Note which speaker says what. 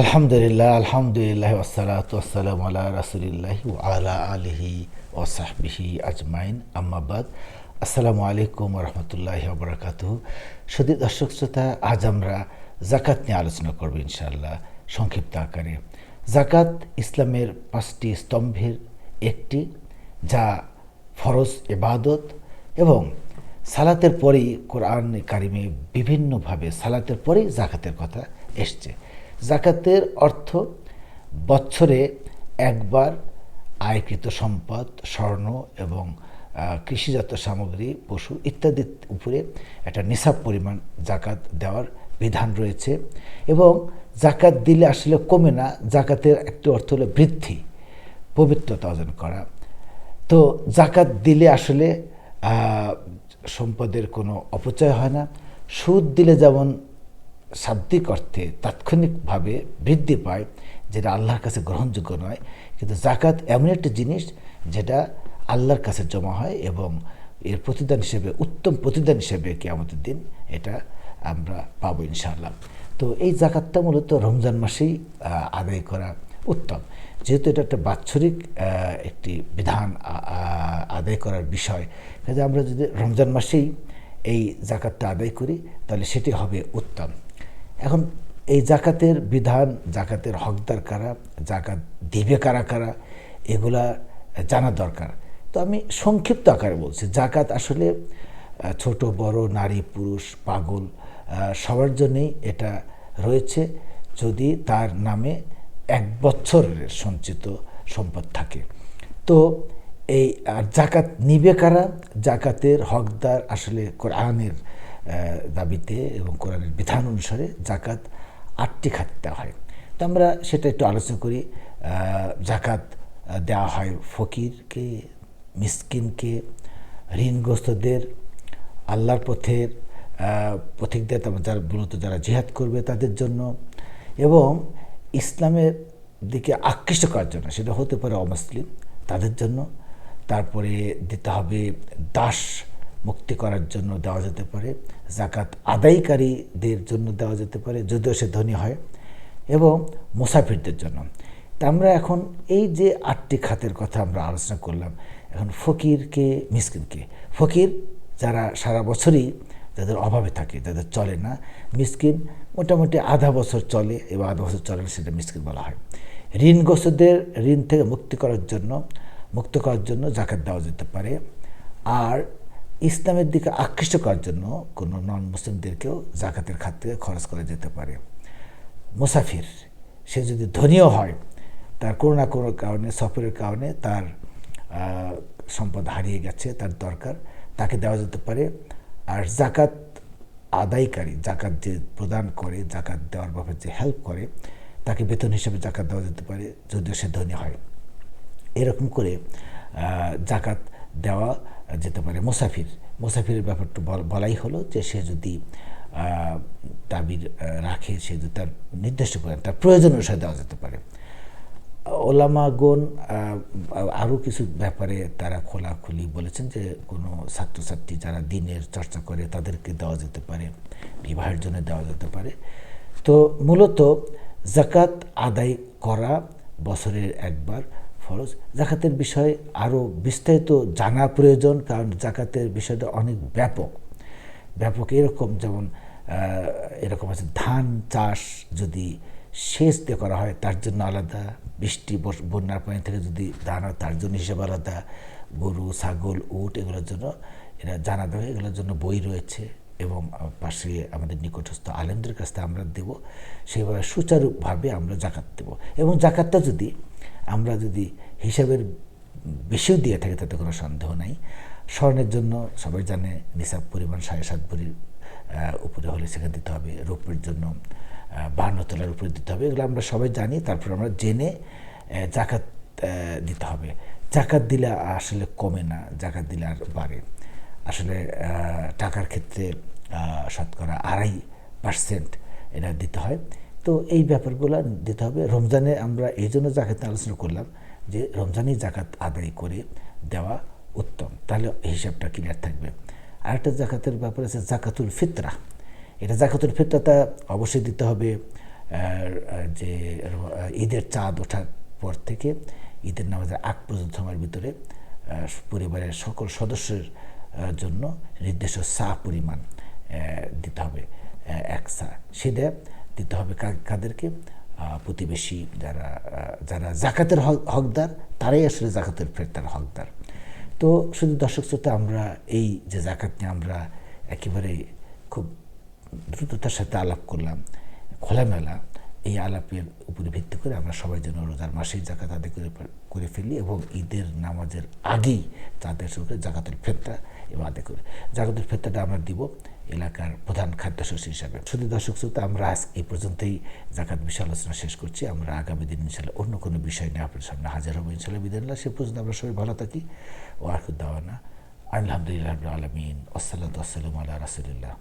Speaker 1: আলহামদুলিল্লাহ আলহামদুলিল্লাহ ওসালাত ওসালাম আল্লাহ রাসুলিল্লাহ আলা আলহি ওসাহবিহি আজমাইন। আম্মাবাদ আসসালামু আলাইকুম রহমতুল্লাহ বরকাত সদী দর্শক শ্রোতা, আজ আমরা জাকাত নিয়ে আলোচনা করব ইনশাআল্লাহ সংক্ষিপ্ত আকারে। জাকাত ইসলামের পাঁচটি স্তম্ভের একটি, যা ফরজ এবাদত এবং সালাতের পরেই কোরআন কারিমে বিভিন্নভাবে সালাতের পরেই জাকাতের কথা এসছে। জাকাতের অর্থ বছরে একবার আয়কৃত সম্পদ, স্বর্ণ এবং কৃষিজাত সামগ্রী, পশু ইত্যাদির উপরে একটা নিসাব পরিমাণ জাকাত দেওয়ার বিধান রয়েছে এবং জাকাত দিলে আসলে কমে না, জাকাতের একটি অর্থ হলো বৃদ্ধি, পবিত্রতা অর্জন করা। তো জাকাত দিলে আসলে সম্পদের কোনো অপচয় হয় না, সুদ দিলে যেমন শাব্দিক অর্থে তাৎক্ষণিকভাবে বৃদ্ধি পায়, যেটা আল্লাহর কাছে গ্রহণযোগ্য নয়। কিন্তু জাকাত এমন একটি জিনিস যেটা আল্লাহর কাছে জমা হয় এবং এর প্রতিদান হিসেবে, উত্তম প্রতিদান হিসেবে কি আমাদের দিন এটা আমরা পাবো ইনশাআল্লাহ। তো এই জাকাতটা মূলত রমজান মাসেই আদায় করা উত্তম। যেহেতু এটা একটা বাৎসরিক একটি বিধান আদায় করার বিষয়, কাজে আমরা যদি রমজান মাসেই এই জাকাতটা আদায় করি, তাহলে সেটি হবে উত্তম। এখন এই জাকাতের বিধান, জাকাতের হকদার কারা, জাকাত দিবে কারা কারা, এগুলা জানা দরকার। তো আমি সংক্ষিপ্ত আকারে বলছি, জাকাত আসলে ছোট, বড়, নারী, পুরুষ, পাগল সবার জন্যেই এটা রয়েছে। যদি তার নামে এক বছরের সঞ্চিত সম্পদ থাকে। তো এই, আর জাকাত নিবে কারা? জাকাতের হকদার আসলে কোরআনের দাবিতে এবং কোরআনের বিধান অনুসারে জাকাত আটটি খাতে দেওয়া হয়। তো আমরা সেটা একটু আলোচনা করি। জাকাত দেওয়া হয় ফকিরকে, মিসকিনকে, ঋণগ্রস্তদের, আল্লাহর পথের পথিকদের যারা মূলত যারা জিহাদ করবে তাদের জন্য এবং ইসলামের দিকে আকৃষ্ট করার জন্য, সেটা হতে পারে অমুসলিম, তাদের জন্য। তারপরে দিতে হবে দাস মুক্তি করার জন্য দেওয়া যেতে পারে জাকাত আদায়কারীদের জন্য দেওয়া যেতে পারে, যদিও সে ধনী হয়, এবং মুসাফিরদের জন্য। তা আমরা এখন এই যে আটটি খাতের কথা আমরা আলোচনা করলাম, এখন ফকিরকে, মিসকিনকে। ফকির যারা সারা বছরই যাদের অভাবে থাকে, যাদের চলে না, মিসকিন মোটামুটি আধা বছর চলে, এবং আধা বছর চলে না সেটা মিসকিন বলা হয়। ঋণগ্রস্তদের ঋণ থেকে মুক্তি করার জন্য, মুক্ত করার জন্য জাকাত দেওয়া যেতে পারে। আর ইসলামের দিকে আকৃষ্ট করার জন্য কোনো নন মুসলিমদেরকেও জাকাতের খাত থেকে খরচ করা যেতে পারে। মুসাফির, সে যদি ধনীও হয়, তার কোনো না কোনো কারণে, সফরের কারণে তার সম্পদ হারিয়ে গেছে, তার দরকার, তাকে দেওয়া যেতে পারে। আর জাকাত আদায়কারী, জাকাত যে প্রদান করে, জাকাত দেওয়ার ব্যাপারে যে হেল্প করে, তাকে বেতন হিসেবে জাকাত দেওয়া যেতে পারে, যদিও সে ধনী হয়। এরকম করে জাকাত দেওয়া যেতে পারে। মুসাফির, মুসাফিরের ব্যাপারটা বলাই হলো যে সে যদি তাবির রাখে, সে যদি তার নির্দিষ্ট করেন তার প্রয়োজন অনুসারে দেওয়া যেতে পারে। ওলামাগণ আরও কিছু ব্যাপারে তারা খোলাখুলি বলেছেন যে কোনো ছাত্রছাত্রী যারা দিনের চর্চা করে তাদেরকে দেওয়া যেতে পারে, বিবাহের জন্য দেওয়া যেতে পারে। তো মূলত জাকাত আদায় করা বছরের একবার ফরজ। জাকাতের বিষয়ে আরও বিস্তারিত জানা প্রয়োজন, কারণ জাকাতের বিষয়টা অনেক ব্যাপক। ব্যাপক এরকম যেমন এরকম আছে, ধান চাষ যদি সেচ দিয়ে করা হয়, তার জন্য আলাদা। বৃষ্টি বন্যার পানি থেকে যদি ধান হয় তার জন্য হিসেবে আলাদা। গরু, ছাগল, উট, এগুলোর জন্য এরা জানা দেবে, এগুলোর জন্য বই রয়েছে এবং পাশে আমাদের নিকটস্থ আলেমদের কাছ থেকে আমরা দেব। সেইভাবে সুচারুভাবে আমরা জাকাত দেব। এবং জাকাতটা যদি আমরা যদি হিসাবের বেশিও দিয়ে থাকি, তাতে কোনো সন্দেহ নাই। স্বর্ণের জন্য সবাই জানে নিসাব পরিমাণ সাড়ে সাত ভরির উপরে হলে সেখানে দিতে হবে, রৌপ্যের জন্য বান্ন তোলার উপরে দিতে হবে। এগুলো আমরা সবাই জানি, তারপর আমরা জেনে জাকাত দিতে হবে। জাকাত দিলে আসলে কমে না, জাকাত দিলে আর বাড়ে। আসলে টাকার ক্ষেত্রে শতকরা আড়াই পার্সেন্ট এটা দিতে হয়। তো এই ব্যাপারগুলো দিতে হবে। রমজানে আমরা এই জন্য জাকাত আলোচনা করলাম যে রমজানেই জাকাত আদায় করে দেওয়া উত্তম। তাহলে হিসাবটা ক্লিয়ার থাকবে। আরেকটা জাকাতের ব্যাপার আছে জাকাতুল ফিতরা। এটা জাকাতুল ফিতরাটা অবশ্যই দিতে হবে যে ঈদের চাঁদ ওঠার পর থেকে, ঈদের নামাজের আগ পর্যন্ত সময়ের ভিতরে পরিবারের সকল সদস্যের জন্য নির্দিষ্ট সা পরিমাণ দিতে হবে এক সা সেটা দিতে হবে কাদেরকে। প্রতিবেশী যারা যারা জাকাতের হক- হকদার, তারাই আসলে জাকাতের ফেরতার হকদার। তো শুধু দর্শক শ্রোতা, আমরা এই যে জাকাত নিয়ে আমরা একেবারে খুব দ্রুততার সাথে আলাপ করলাম, খোলামেলা, এই আলাপের উপরে ভিত্তি করে আমরা সবাই যেন রোজার মাসেই জাকাত আদায় করে করে ফেলি এবং ঈদের নামাজের আগেই তাদের সঙ্গে জাকাতের ফেরতা এবং আদায় করে। জাকাতের ফেরটাটা আমরা দিব। এলাকার প্রধান খাদ্যশস্য হিসাবে। শুধু দর্শক শ্রোতা, আমরা আজ এই পর্যন্তই। জাকাত বিষয় আলোচনা শেষ করছি। আমরা আগামী দিন ইনশাল্লাহ অন্য কোনো বিষয় নিয়ে আপনার সামনে হাজার হব ইনশাল্লাহ বিদাল্লাহ সে পর্যন্ত আমরা সবাই ভালো থাকি। ও আরকুদ্দাওয়ানা আলহামদুলিল্লাহ আলমিন। আসসালাম আল্লাহ রাসুলিল্লাহ।